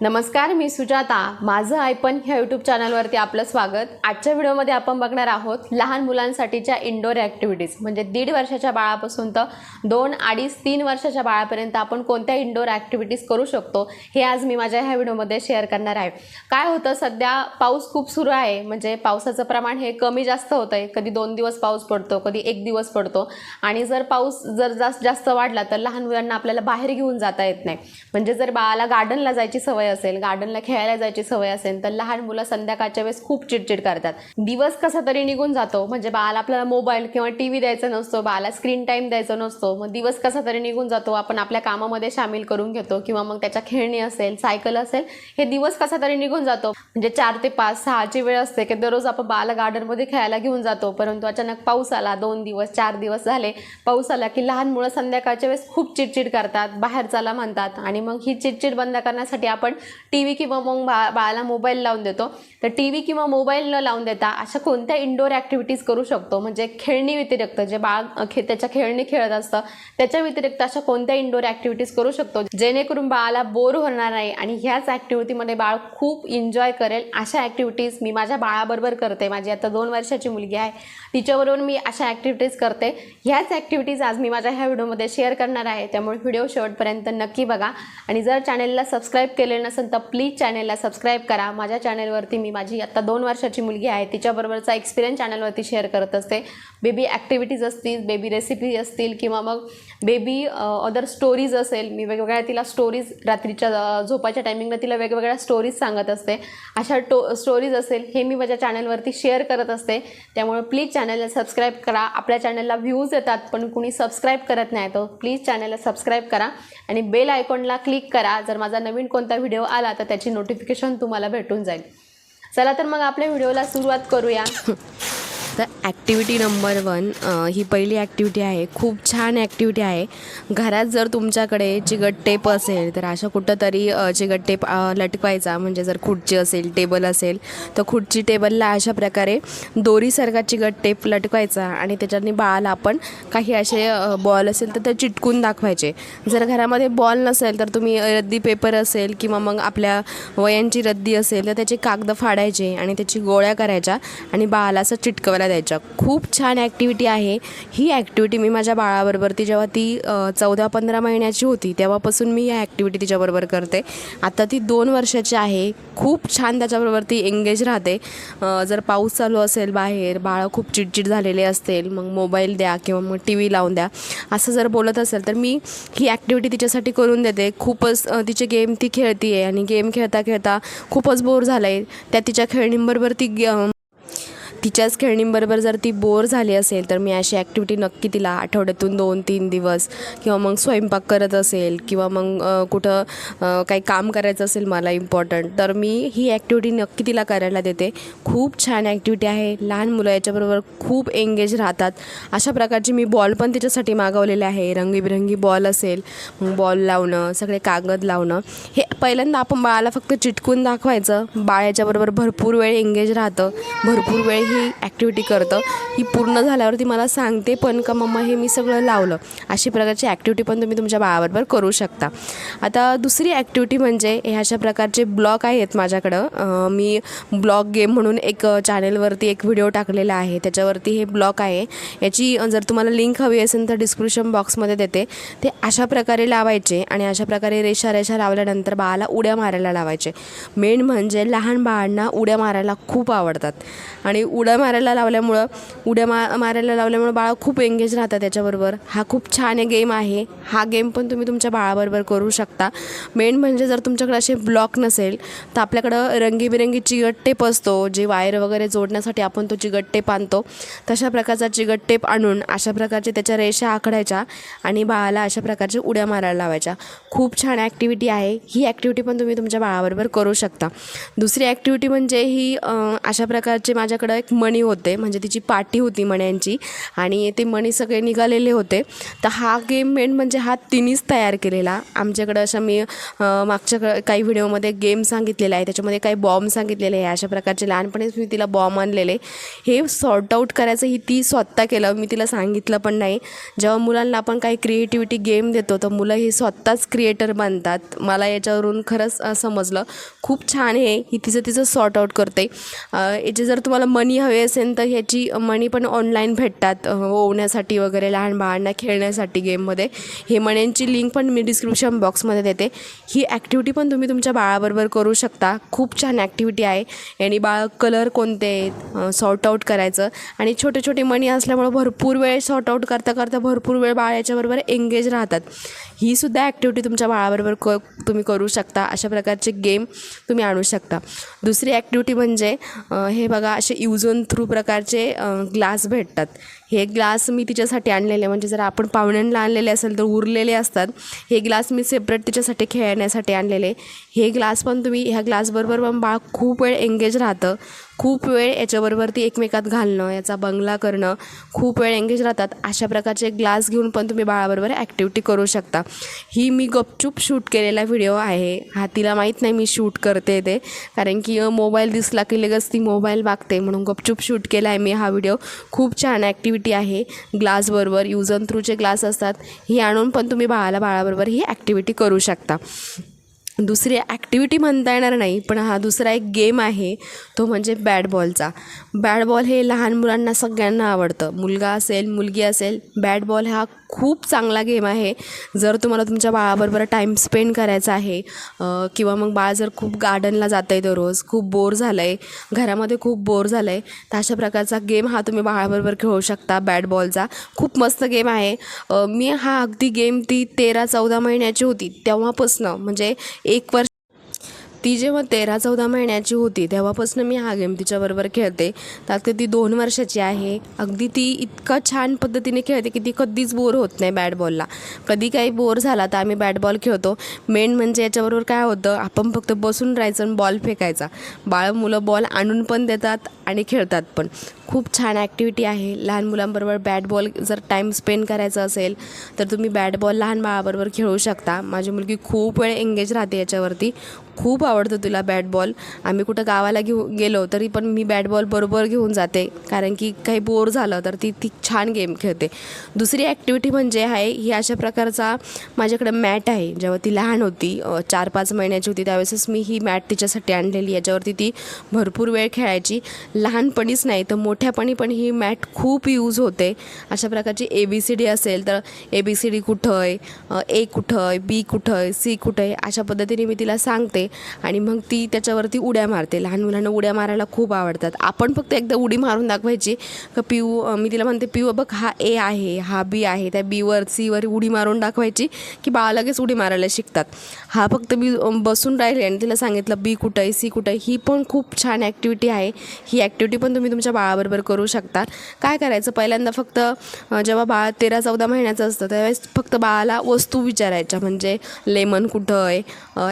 नमस्कार मी सुजाता. माझं ऐपण ह्या यूट्यूब चॅनलवरती आपलं स्वागत. आजच्या व्हिडिओमध्ये आपण बघणार आहोत लहान मुलांसाठीच्या इंडोर ॲक्टिव्हिटीज म्हणजे दीड वर्षाच्या बाळापासून तर दोन अडीच तीन वर्षाच्या बाळापर्यंत आपण कोणत्या इंडोर ॲक्टिव्हिटीज करू शकतो हे आज मी माझ्या ह्या व्हिडिओमध्ये शेअर करणार आहे. काय होतं सध्या पाऊस खूप सुरू आहे. म्हणजे पावसाचं प्रमाण हे कमी जास्त होतं आहे कधी दोन दिवस पाऊस पडतो कधी एक दिवस पडतो. आणि जर पाऊस जर जास्त जास्त वाढला तर लहान मुलांना आपल्याला बाहेर घेऊन जाता येत नाही. म्हणजे जर बाळाला गार्डनला जायची सवय असेल गार्डनला खेळायला जायची सवय असेल तर लहान मुलं संध्याकाळच्या वेळेस खूप चिडचिड करतात. दिवस कसा तरी निघून जातो म्हणजे बाळाला आपल्याला मोबाईल किंवा टी व्ही द्यायचा नसतो बाळाला स्क्रीन टाईम द्यायचा नसतो मग दिवस कसा तरी निघून जातो आपण आपल्या कामामध्ये सामील करून घेतो किंवा मग त्याच्या खेळणी असेल सायकल असेल हे दिवस कसा तरी निघून जातो. म्हणजे चार ते पाच सहाची वेळ असते की दररोज आपण बाळाला गार्डनमध्ये खेळायला घेऊन जातो परंतु अचानक पाऊस आला दोन दिवस चार दिवस झाले पाऊस आला की लहान मुलं संध्याकाळच्या वेळेस खूप चिडचिड करतात बाहेर चला म्हणतात आणि मग ही चिडचिड बंद करण्यासाठी आपण टी व्ही किंवा मग बा बाळाला मोबाईल लावून देतो. तर टी व्ही किंवा मोबाईल न लावून देता अशा कोणत्या इंडोर ॲक्टिव्हिटीज करू शकतो? म्हणजे खेळणी व्यतिरिक्त जे बाळ खे त्याच्या खेळणी खेळत असतं त्याच्या व्यतिरिक्त अशा कोणत्या इंडोर ॲक्टिव्हिटीज करू शकतो? जेणेकरून बाळाला बोर होणार नाही आणि ह्याच ॲक्टिव्हिटीमध्ये बाळ खूप एन्जॉय करेल. अशा ॲक्टिव्हिटीज मी माझ्या बाळाबरोबर करते. माझी आता दोन वर्षाची मुलगी आहे. तिच्याबरोबर मी अशा ॲक्टिव्हिटीज करते. ह्याच ॲक्टिव्हिटीज आज मी माझ्या ह्या व्हिडिओमध्ये शेअर करणार आहे. त्यामुळे व्हिडिओ शेवटपर्यंत नक्की बघा. आणि जर चॅनेलला सबस्क्राईब केले नसेल तर प्लीज चॅनेलला सबस्क्राईब करा. माझ्या चॅनेलवरती मी माझी आत्ता दोन वर्षाची मुलगी आहे. तिच्याबरोबरचा एक्सपिरियन्स चॅनलवरती शेअर करत असते. बेबी ॲक्टिव्हिटीज असतील बेबी रेसिपी असतील किंवा मग बेबी अदर स्टोरीज असेल मी वेगवेगळ्या तिला स्टोरीज रात्रीच्या झोपाच्या टायमिंगला तिला वेगवेगळ्या स्टोरीज सांगत असते. अशा टो स्टोरीज असेल हे मी माझ्या चॅनलवरती शेअर करत असते. त्यामुळे प्लीज चॅनलला सबस्क्राईब करा. आपल्या चॅनलला व्ह्यूज येतात पण कुणी सबस्क्राईब करत नाही तर प्लीज चॅनलला सबस्क्राईब करा. आणि बेल आयकॉनला क्लिक करा. जर माझा नवीन कोणता व्हिडिओ आला तर त्याची नोटिफिकेशन तुम्हाला भेटून जाईल. चला तर मग आपल्या व्हिडिओला सुरुवात करूया. तर ॲक्टिव्हिटी नंबर वन ही पहिली ॲक्टिव्हिटी आहे. खूप छान ॲक्टिव्हिटी आहे. घरात जर तुमच्याकडे चिगट टेप असेल तर अशा कुठं तरी चिगट टेप लटकवायचा. म्हणजे जर खुर्ची असेल टेबल असेल तर खुर्ची टेबलला अशा प्रकारे दोरीसारखा चिगट टेप लटकवायचा आणि त्याच्याने बाळाला आपण काही असे बॉल असेल तर ते चिटकून दाखवायचे. जर घरामध्ये बॉल नसेल तर तुम्ही रद्दी पेपर असेल किंवा मग आपल्या वयांची रद्दी असेल तर त्याचे कागद फाडायचे आणि त्याची गोळ्या करायच्या आणि बाळाला असं चिटकवायला द्यायच्या खूप छान ॲक्टिव्हिटी आहे. ही ॲक्टिव्हिटी मी माझ्या बाळाबरोबर ती जेव्हा ती चौदा पंधरा महिन्याची होती तेव्हापासून मी या ॲक्टिव्हिटी तिच्याबरोबर करते. आता ती दोन वर्षाची आहे. खूप छान त्याच्याबरोबर ती एंगेज राहते. जर पाऊस चालू असेल बाहेर बाळं खूप चिडचिड झालेले असतील मग मोबाईल द्या किंवा मग टी व्ही लावून द्या. असं जर बोलत असेल तर मी ही ॲक्टिव्हिटी तिच्यासाठी करून देते. खूपच तिचे गेम ती खेळती आहे आणि गेम खेळता खेळता खूपच बोर झालं आहे त्या तिच्या खेळणींबरोबर ती तिच्याच खेळणींबरोबर जर ती बोर झाली असेल तर मी अशी ॲक्टिव्हिटी नक्की तिला आठवड्यातून दोन तीन दिवस किंवा मग स्वयंपाक करत असेल किंवा मग कुठं काही काम करायचं असेल मला इम्पॉर्टंट तर मी ही ॲक्टिव्हिटी नक्की तिला करायला देते. खूप छान ॲक्टिव्हिटी आहे. लहान मुलं याच्याबरोबर खूप एंगेज राहतात. अशा प्रकारची मी बॉल पण तिच्यासाठी मागवलेले आहे. रंगीबिरंगी बॉल असेल मग बॉल लावणं सगळे कागद लावणं. हे पहिल्यांदा आपण बाळाला फक्त चिटकून दाखवायचं. बाळ याच्याबरोबर भरपूर वेळ एंगेज राहतं. भरपूर वेळ ही ॲक्टिव्हिटी करतं. ही पूर्ण झाल्यावरती मला सांगते पण का मम्मा हे मी सगळं लावलं. अशी प्रकारची ॲक्टिव्हिटी पण तुम्ही तुमच्या बाळाबरोबर करू शकता. आता दुसरी ॲक्टिव्हिटी म्हणजे हे अशा प्रकारचे ब्लॉग आहेत माझ्याकडं. मी ब्लॉग गेम म्हणून एक चॅनेलवरती एक व्हिडिओ टाकलेला आहे. त्याच्यावरती हे ब्लॉग आहे. याची जर तुम्हाला लिंक हवी असेल तर डिस्क्रिप्शन बॉक्समध्ये देते. ते अशा प्रकारे लावायचे आणि अशा प्रकारे रेषा रेषा लावल्यानंतर बाळाला उड्या मारायला लावायचे. मेन म्हणजे लहान बाळांना उड्या मारायला खूप आवडतात. आणि उड्या उड्या मारायला लावल्यामुळं उड्या मा मारायला लावल्यामुळं बाळ खूप एंगेज राहतात त्याच्याबरोबर. हा खूप छान गेम आहे. हा गेम पण तुम्ही तुमच्या बाळाबरोबर करू शकता. मेन म्हणजे जर तुमच्याकडे असे ब्लॉक नसेल तर आपल्याकडं रंगीबिरंगी चिगट टेप असतो जे वायर वगैरे जोडण्यासाठी आपण तो चिगट टेप आणतो. तशा प्रकारचा चिगट टेप आणून अशा प्रकारचे त्याच्या रेषा आखडायच्या आणि बाळाला अशा प्रकारच्या उड्या मारायला लावायच्या. खूप छान ॲक्टिव्हिटी आहे. ही ॲक्टिव्हिटी पण तुम्ही तुमच्या बाळाबरोबर करू शकता. दुसरी ॲक्टिव्हिटी म्हणजे ही अशा प्रकारचे माझ्याकडं एक त्याच्यात मणी होते म्हणजे तिची पाटी होती मण्यांची आणि ते मणी सगळे निघालेले होते. तर हा गेम मेन म्हणजे हा तिनीच तयार केलेला. आमच्याकडं अशा मी मागच्या काही व्हिडिओमध्ये गेम सांगितलेला आहे. त्याच्यामध्ये काही बॉम्ब सांगितलेले आहे. अशा प्रकारचे लहानपणीच मी तिला बॉम्ब आणलेले. हे सॉर्ट आऊट करायचं ही ती स्वतः केलं. मी तिला सांगितलं पण नाही. जेव्हा मुलांना आपण काही क्रिएटिव्हिटी गेम देतो तर मुलं हे स्वतःच क्रिएटर बनतात. मला याच्यावरून खरंच समजलं. खूप छान आहे ही तिचं तिचं सॉर्ट आऊट करते. याचे जर तुम्हाला मनी हवे असेल तर ह्याची मनी पण ऑनलाईन भेटतात ओवण्यासाठी वगैरे लहान बाळांना खेळण्यासाठी गेममध्ये हे मण्यांची लिंक पण मी डिस्क्रिप्शन बॉक्समध्ये देते. ही ॲक्टिव्हिटी पण तुम्ही तुमच्या बाळाबरोबर करू शकता. खूप छान ॲक्टिव्हिटी आहे. आणि बाळ कलर कोणते आहेत सॉर्ट आऊट करायचं. आणि छोटे छोटे मणी असल्यामुळं भरपूर वेळ सॉर्ट आऊट करता करता भरपूर वेळ बाळ याच्याबरोबर एंगेज राहतात. ही सुद्धा ॲक्टिव्हिटी तुमच्या बाळाबरोबर क तुम्ही करू शकता. अशा प्रकारचे गेम तुम्ही आणू शकता. दुसरी ॲक्टिव्हिटी म्हणजे हे बघा असे यूज युजन थ्रू प्रकारचे ग्लास भेटतात. हे ग्लास मी तिच्यासाठी आणलेले म्हणजे जर आपण पाहुण्यांना आणलेले असेल तर उरलेले असतात. हे ग्लास मी सेपरेट तिच्यासाठी खेळण्यासाठी आणलेले हे ग्लास पण तुम्ही ह्या ग्लासबरोबर पण बाळ खूप वेळ एंगेज राहतं. खूप वेळ याच्याबरोबर ती एकमेकात घालणं याचा बंगला करणं खूप वेळ एंगेज राहतात. अशा प्रकारचे ग्लास घेऊन पण तुम्ही बाळाबरोबर ॲक्टिव्हिटी करू शकता. ही मी गपचूप शूट केलेला व्हिडिओ आहे. हा तिला माहीत नाही मी शूट करते ते. कारण की मोबाईल दिसला की लगेच ती मोबाईल मागते म्हणून गपचूप शूट केला आहे मी हा व्हिडिओ खूप छान ॲक्टिव्हिटी आहे ग्लासबरोबर यूज अँड थ्रूचे ग्लास असतात ही आणून पण तुम्ही बाळाला बाळाबरोबर ही ॲक्टिव्हिटी करू शकता. दुसरी ॲक्टिव्हिटी म्हणता येणार नाही पण हा दुसरा एक गेम आहे तो म्हणजे बॅट बॉलचा बॅट बॉल हे लहान मुलांना सगळ्यांना आवडतं. मुलगा असेल मुलगी असेल बॅट बॉल हा खूप चांगला गेम आहे. जर तुम्हाला तुमच्या बाळाबरोबर टाईम स्पेंड करायचा आहे किंवा मग बाळ जर खूप गार्डनला जातं आहे दररोज खूप बोर झालं आहे घरामध्ये खूप बोर झालं आहे तर अशा प्रकारचा गेम हा तुम्ही बाळाबरोबर खेळू शकता बॅट बॉलचा खूप मस्त गेम आहे. मी हा अगदी गेम ती तेरा चौदा महिन्याची होती तेव्हापासनं म्हणजे एक वर्ष ती जेव्हा तेरा चौदा महिन्याची होती तेव्हापासून मी हा गेम तिच्याबरोबर खेळते. त्यात ती दोन वर्षाची आहे. अगदी ती इतका छान पद्धतीने खेळते की ती कधीच बोर होत नाही बॅट बॉलला कधी काही बोर झाला तर आम्ही बॅट बॉल खेळतो. मेन म्हणजे याच्याबरोबर काय होतं आपण फक्त बसून राहायचं आणि बॉल फेकायचा. बाळ मुलं बॉल आणून पण देतात आणि खेळतात पण. खूप छान ॲक्टिव्हिटी आहे. लहान मुलांबरोबर बॅट बॉल जर टाईम स्पेंड करायचा असेल तर तुम्ही बॅट बॉल लहान बाळाबरोबर खेळू शकता. माझी मुलगी खूप वेळ एंगेज राहते याच्यावरती. खूप आवडतं तुला बॅट बॉल आम्ही कुठं गावाला घेऊ गेलो तरी पण मी बॅट बॉल बरोबर घेऊन जाते. कारण की काही बोर झालं तर ती ती छान गेम खेळते. दुसरी ॲक्टिव्हिटी म्हणजे आहे ही अशा प्रकारचा माझ्याकडे मॅट आहे. जेव्हा ती लहान होती चार पाच महिन्याची होती त्यावेळेसच मी ही मॅट तिच्यासाठी आणलेली याच्यावरती ती भरपूर वेळ खेळायची. लहानपणीच नाही तर मोठ्यापणी पण ही मॅट खूप यूज होते. अशा प्रकारची ए बी सी डी असेल तर ए बी सी डी कुठं आहे? ए कुठं आहे? बी कुठं आहे? सी कुठं आहे? अशा पद्धतीने मी तिला सांगते. आणि मग ती त्याच्यावरती उड्या मारते. लहान मुलांना उड्या मारायला खूप आवडतात. आपण फक्त एकदा उडी मारून दाखवायची का पिऊ मी तिला म्हणते पिऊ बघ हा ए आहे हा बी आहे. त्या बीवर सीवर उडी मारून दाखवायची की बाळा लगेच उडी मारायला शिकतात. हा फक्त मी बसून राहिले आणि तिला सांगितलं बी कुठं आहे सी कुठं आहे ही पण खूप छान ॲक्टिव्हिटी आहे. ही ॲक्टिव्हिटी पण तुम्ही तुमच्या बाळाबरोबर करू शकता काय करायचं? पहिल्यांदा फक्त जेव्हा बाळ तेरा चौदा महिन्याचं असतं त्यावेळेस फक्त बाळाला वस्तू विचारायच्या. म्हणजे लेमन कुठं आहे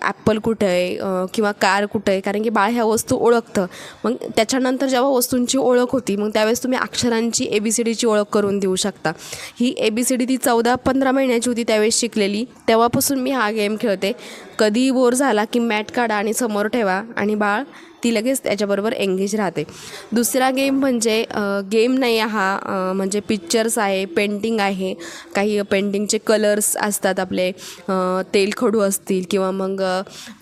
ॲपल कुठं आहे किंवा कार कुठं आहे? कारण की बाळ ह्या वस्तू ओळखतं. मग त्याच्यानंतर जेव्हा वस्तूंची ओळख होती मग त्यावेळेस तुम्ही अक्षरांची ए बी सी डीची ओळख करून देऊ शकता. ही ए बी सी डी ती चौदा पंधरा महिन्याची होती त्यावेळेस शिकलेली. तेव्हापासून मी हा गेम खेळते. कधीही बोर झाला की मॅट काढा आणि समोर ठेवा आणि बाळ ती लगेच त्याच्याबरोबर एंगेज राहते. दुसरा गेम म्हणजे गेम नाही आहे हा म्हणजे पिक्चर्स आहे पेंटिंग आहे. काही पेंटिंगचे कलर्स असतात आपले. तेलखडू असतील किंवा मग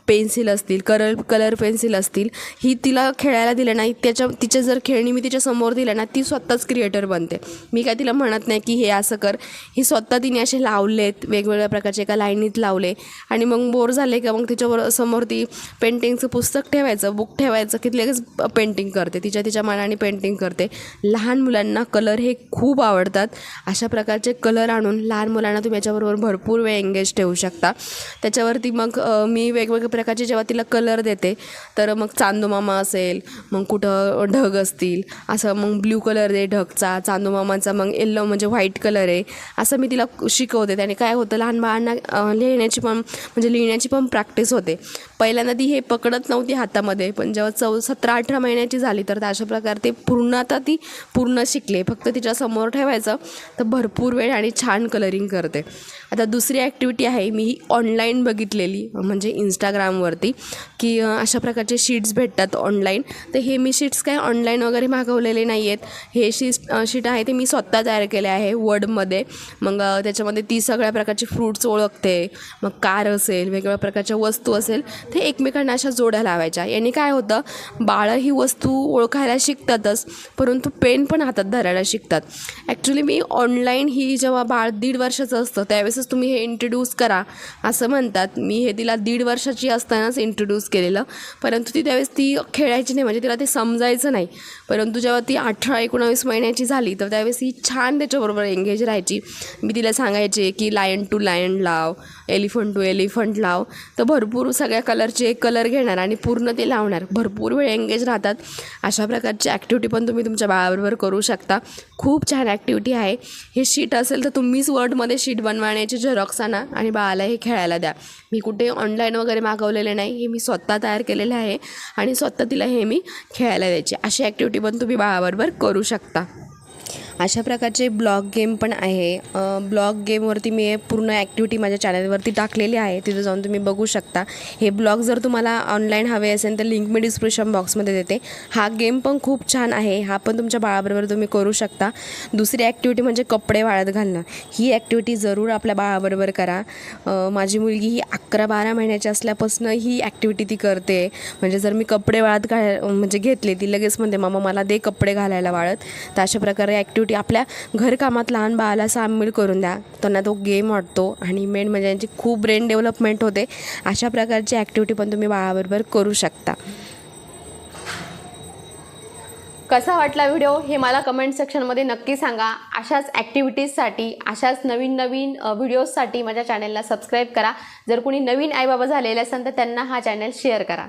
पेन्सिल असतील कलर कलर पेन्सिल असतील ही तिला खेळायला दिलं नाही. त्याच्या तिच्या जर खेळणी मी तिच्या समोर दिल्या ना ती स्वतःच क्रिएटर बनते. मी काय तिला म्हणत नाही की हे असं कर. ही स्वतः तिने असे लावलेत वेगवेगळ्या प्रकारचे एका लाईनीत लावले. आणि मग बोर झाले का मग तिच्यावर समोर ती पेंटिंगचं पुस्तक ठेवायचं बुक ठेवायचं की लगेच पेंटिंग करते. तिच्या तिच्या मनाने पेंटिंग करते. लहान मुलांना कलर हे खूप आवडतात. अशा प्रकारचे कलर आणून लहान मुलांना तुम्ही याच्याबरोबर भरपूर वेळ एंगेज ठेवू शकता. त्याच्यावरती मग मी वेगवेगळे प्रकारचे जेव्हा तिला कलर देते तर मग चांदूमामा असेल मग कुठं ढग असतील असं मग ब्ल्यू कलर दे ढगचा चांदूमामाचा मग येल्लो म्हणजे व्हाईट कलर आहे असं मी तिला शिकवते. त्याने काय होतं लहान बाळांना लिहिण्याची पण म्हणजे लिहिण्याची पण प्रॅक्टिस होते. पहिल्यांदा ती हे पकडत नव्हती हातामध्ये पण जेव्हा चौ सतरा अठरा महिन्याची झाली तर अशा प्रकारे ते पूर्ण आता ती पूर्ण शिकले. फक्त तिच्यासमोर ठेवायचं तर भरपूर वेळ आणि छान कलरिंग करते. आता दुसरी ॲक्टिव्हिटी आहे मी ही ऑनलाईन बघितलेली म्हणजे इंस्टाग्रामवरती की अशा प्रकारचे शीट्स भेटतात ऑनलाईन तर हे मी शीट्स काय ऑनलाईन वगैरे मागवलेले नाही आहेत हे शीट शीट आहे ते मी स्वतः तयार केले आहे वर्डमध्ये मग त्याच्यामध्ये ती सगळ्या प्रकारचे फ्रूट्स ओळखते. मग कार असेल वेगवेगळ्या प्रकारच्या वस्तू असेल ते एकमेकांना अशा जोड्या लावायच्या. याने काय होतं बाळं ही वस्तू ओळखायला शिकतातच परंतु पेन पण हातात धरायला शिकतात. ॲक्च्युली मी ऑनलाईन ही जेव्हा बाळ दीड वर्षाचं असतं त्यावेळेसच तुम्ही हे इंट्रोड्यूस करा. असं म्हणतात. मी हे तिला दीड वर्षाची असतानाच इंट्रोड्यूस केलेलं. परंतु ती त्यावेळेस ती खेळायची नाही. म्हणजे तिला ते समजायचं नाही. परंतु जेव्हा ती अठरा एकोणावीस महिन्याची झाली तर त्यावेळेस ही छान त्याच्याबरोबर एंगेज राहायची. मी तिला सांगायचे की लायन टू लायन लाव एलिफंट टू एलिफंट लाव. तर भरपूर सगळ्या कलरचे कलर घेणार आणि पूर्ण ते लावणार. भरपूर वेळ एंगेज राहतात. अशा प्रकारची ॲक्टिव्हिटी पण तुम्ही तुमच्या बाळाबरोबर करू शकता. खूप छान ॲक्टिव्हिटी आहे. हे शीट असेल तर तुम्हीच वर्डमध्ये शीट बनवण्याचे झेरॉक्स आणा आणि बाळाला हे खेळायला द्या. मी कुठे ऑनलाईन वगैरे मागवलेले नाही हे मी स्वतः तयार केलेले आहे आणि स्वतः तिला हे मी खेळायला द्यायचे अशी ॲक्टिव्हिटी पण तुम्ही बाळाबरोबर करू शकता. अशा प्रकारचे ब्लॉग गेम पण आहे. ब्लॉग गेमवरती मी पूर्ण ॲक्टिव्हिटी माझ्या चॅनलवरती टाकलेली आहे. तिथं जाऊन तुम्ही बघू शकता. हे ब्लॉग जर तुम्हाला ऑनलाईन हवे असेल तर लिंक मी डिस्क्रिप्शन बॉक्समध्ये देते. हा गेम पण खूप छान आहे. हा पण तुमच्या बाळाबरोबर तुम्ही करू शकता. दुसरी ॲक्टिव्हिटी म्हणजे कपडे वाळत घालणं. ही ॲक्टिव्हिटी जरूर आपल्या बाळाबरोबर करा. माझी मुलगी ही अकरा बारा महिन्याची असल्यापासून ही ॲक्टिव्हिटी ती करते. म्हणजे जर मी कपडे वाळत घाल म्हणजे घेतले ती लगेच म्हणते मामा मला दे कपडे घालायला वाळत. तर अशा प्रकारे ॲक्टिव्हिटी आपल्या घरकामात लहान बाळाला सामील करून द्या. त्यांना तो गेम वाटतो आणि मेन म्हणजे यांची खूप ब्रेन डेव्हलपमेंट होते. अशा प्रकारची ॲक्टिव्हिटी पण तुम्ही बाळाबरोबर करू शकता. कसा वाटला व्हिडिओ हे मला कमेंट सेक्शनमध्ये नक्की सांगा. अशाच ॲक्टिव्हिटीजसाठी अशाच नवीन नवीन व्हिडिओजसाठी माझ्या चॅनलला सबस्क्राईब करा. जर कोणी नवीन आईबाबा झालेले असेल तर त्यांना हा चॅनल शेअर करा.